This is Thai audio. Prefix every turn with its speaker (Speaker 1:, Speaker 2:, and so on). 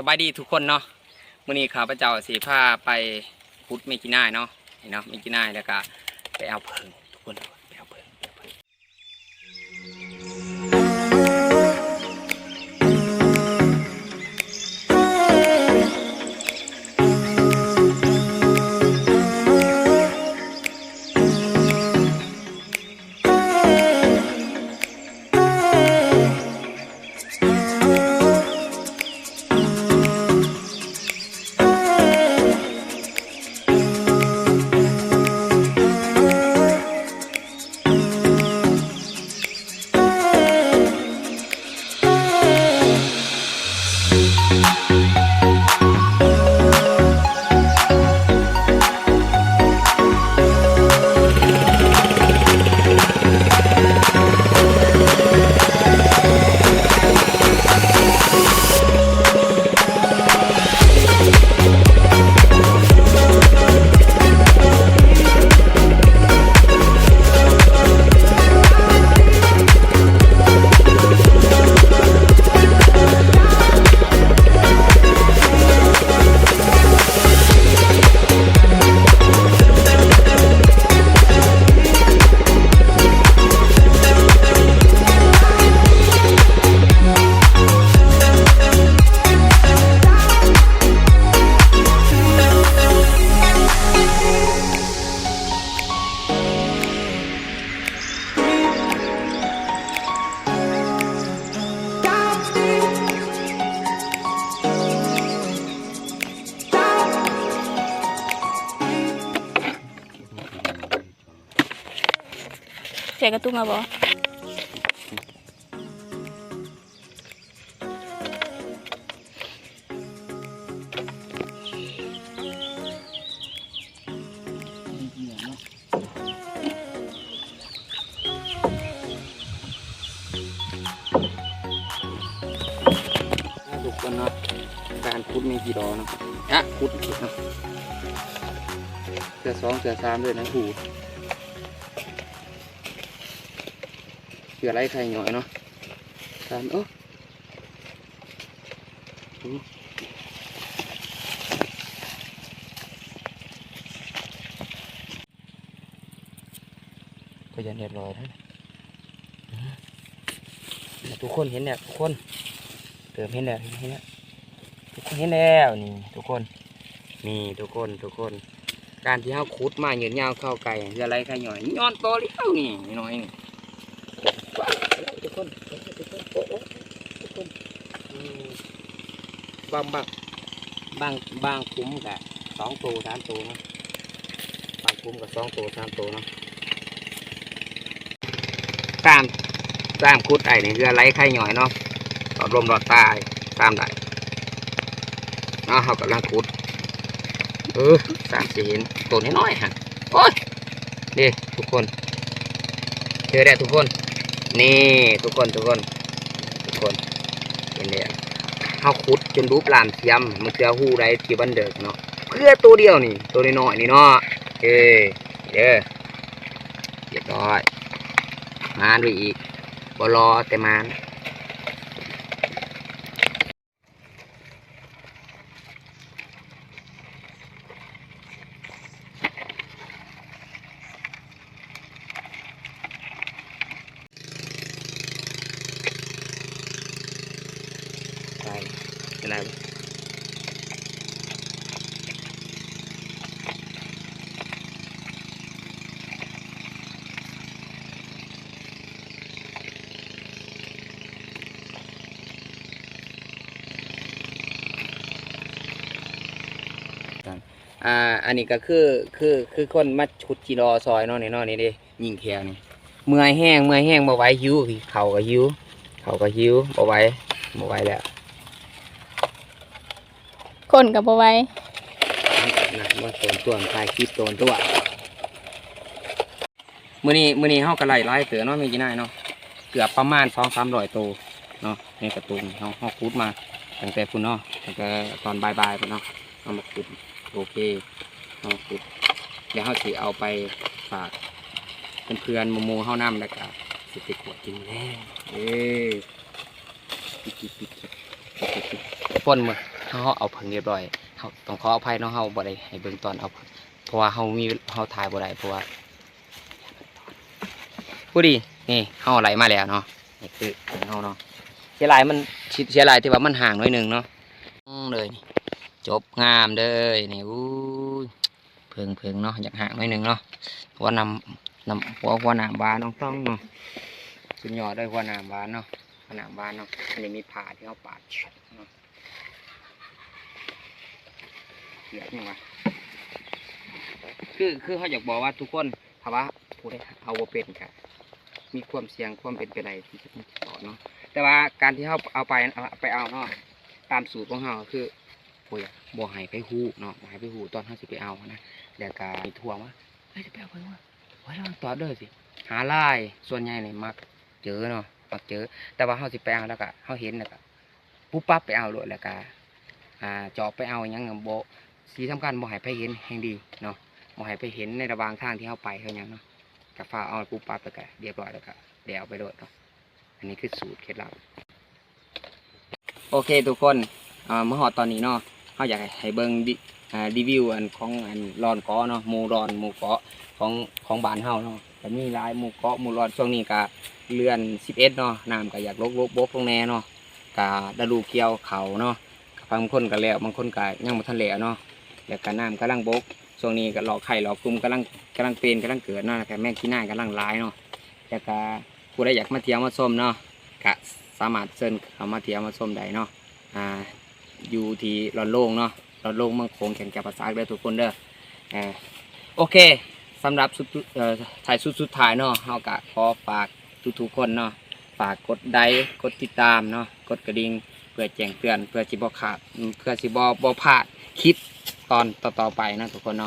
Speaker 1: สบายดีทุกคนเนาะมื้อนี้ข้าพเจ้าสีผ้าไปพุทธเมกิน่ายเนาะนี่เนาะเมกิน่ายแล้วก็ไปเอาเพิงทุกคน เสี
Speaker 2: ยกระตุ้งมาบ่
Speaker 1: ทุกคนเนาะการพุดมีกี่ดอกเนาะอะพุดเนะเสือสองเสือสามด้วยนะหู เสือไรใครหน่อยเนาะสามเออก็จะเรียบร้อยแล้วนะทุกคนเห็นเนี่ยทุกคนเติมเห็นแล้วเห็นแล้วทุกคนเห็นแล้วนี่ทุกคนนี่ทุกคนทุกคน การที่เขาขุดมาเหยือนยาวเข้าไก่คืออะไรใครหน่อยย้อนโตเลี้ยวนี่น้อยนี่ คนทุกคนโอ้โอ้ทุกคนบางบางบางบางคุ้มกับสองตัวสามตัวนะบางคุ้มกับสองตัวสามตัวนะตามตามขุดไอ้นี่คือไรใครหน่อยเนาะหลอดลมหลอดใต้ตามได้เนาะเขากำลังขุดเออสามสี่เห็นตัวน้อยๆฮะโอ้ยนี่ทุกคนเจอได้ทุกคน นี่ทุกคนทุกคนทุกคนเป็นเลยเขาขุดจนรูปลานเทียมมันเชือหูไรที่บันเดิกเนาะเพื่อตัวเดียวนี่ ตัวน้อยนี่เนาะเอ้เด้อเรียบร้อย มาด้วยอีกบรอแต่มาน ใช่เป็นไรอ่า อันนี้ก็คือ คือ คือคนมาชุดจีรอซอยเนาะนี่เนาะนี่เดิยิงแขวนี่ เมื่อยแห้ง เมื่อยแห้งบ่ไหวหิว เข่าก็หิว เขาก็หิวเบ่ไหวบ่ไหวแล้ว
Speaker 2: คนกับบ่ไหว้
Speaker 1: นะมาโซนตัวถ่ายคลิปโซนตัวมื้อนี้มื้อนี้เฮาก็ไล่ไล่เตือเนาะมีกี่นายเนาะเกือบประมาณ2-300ตัวเนาะในกระตุงเฮาเฮาขุดมาตั้งแต่พุ่นเนาะตั้งแต่ตอนบ่ายๆพุ่นเนาะเอามาขุดโอเคเอามาขุดเดี๋ยวเฮาสิเอาไปฝากเพื่อนๆหมู่ๆเฮานำแล้วก็สิไปขวดกินแล้วเอ้ยปิดๆๆๆๆๆๆพ่นมือ เฮาเอาเพิ่งเรียบร้อยเฮาต้องขออภัยเนาะเฮาบ่ได้ให้เบิ่งตอนเอาเพราะว่าเฮามีเฮาถ่ายบ่ได้เพราะว่าผู้ดีนี่เฮาไหลมาแล้วเนาะนี่คือของเฮาเนาะเสียลายมันเสียลายที่ว่ามันห่างหน่อยหนึ่งเนาะเลยจบงามเด้อนี่อู้เพิ่งเพิ่งเนาะอยากห่างหน่อยหนึ่งเนาะหัวนำนำหัวหัวหนามบานน้องต้องเนาะสุดยอดเลยหัวหนามบานเนาะหัวหนามบานเนาะอันนี้มีผ่าที่เฮาปาดเนาะ เหลือยังวะคือคือเขาอยากบอกว่าทุกคนถ้าว่าผู้ใดเอาบ่เป็นกะมีความเสี่ยงความเป็นไปได้ที่จะต้องต่อเนาะแต่ว่าการที่เขาเอาไปเอาไปเอาเนาะตามสูตรของเขาคือโอ้ยบ่ให้ไปฮูเนาะบ่ให้ไปฮูตอนเขาสิไปเอานะแล้วก็มีทวงว่าเฮ้ยจะไปเอาไปว่าไว้ลองต่อเด้อสิหาลายส่วนใหญ่นี่มักเจอเนาะมักเจอ แต่ว่าเขาสิไปเอาแล้วก็เขาเห็นแล้วก็ปุ๊บปั๊บไปเอาเลยแล้วก็อ่าจอบไปเอาหยังกับโบ สีสำคัญบ่ให้ไปเห็นแห่งดีเนาะบ่ให้ไปเห็นในระหว่างทางที่เราไปเขาหยังเนาะกับฟ้าเอาปุ๊บปั๊บแล้วก็เรียบร้อยแล้วก็เดี๋ยวเอาไปโดดเนาะอันนี้คือสูตรเคล็ดลับโอเคทุกคนอ่าเมื่อหอดตอนนี้เนาะเขาอยากให้เบิ่งดิอ่ารีวิวอันของอันรอนเกาะเนาะหมูรอนหมูเกาะของของบ้านเฮาเนาะแต่มีหลายหมูเกาะหมูรอนช่วงนี้ก็เรือน11เนาะน้ำก็อยากลกลกบกลงแน่เนาะก็ฤดูเกี่ยวเขาเนาะบางคนก็แล้วบางคนก็ยังบ่ทันแล้วเนาะ แล้วก็น้ำกำลังบกช่วงนี้ก็หลอกไข่หลอกกลุ่มกำลังกำลังเป็นกำลังเกิดเนาะแล้วก็แม่ขี้หน้ากำลังร้ายเนาะแล้วก็ผู้ใดอยากมาเที่ยวมาชมเนาะก็สามารถเชิญเขามาเที่ยวมาชมได้เนาะอ่าอยู่ที่รอนโล่งเนาะรอนโล่งเมืองโขงแก่นแก่ภาษาเด้อทุกคนเด้อเอ่อโอเคสำหรับสุดถ่ายสุดสุดท้ายเนาะเฮาก็ขอฝากทุกๆคนเนาะฝากกดไลค์กดติดตามเนาะกดกระดิ่งเพื่อแจ้งเตือนเพื่อสิบ่ขาดเพื่อสิบ่บ่พลาด คลิปตอนต่อๆไปนะทุกคนเนาะ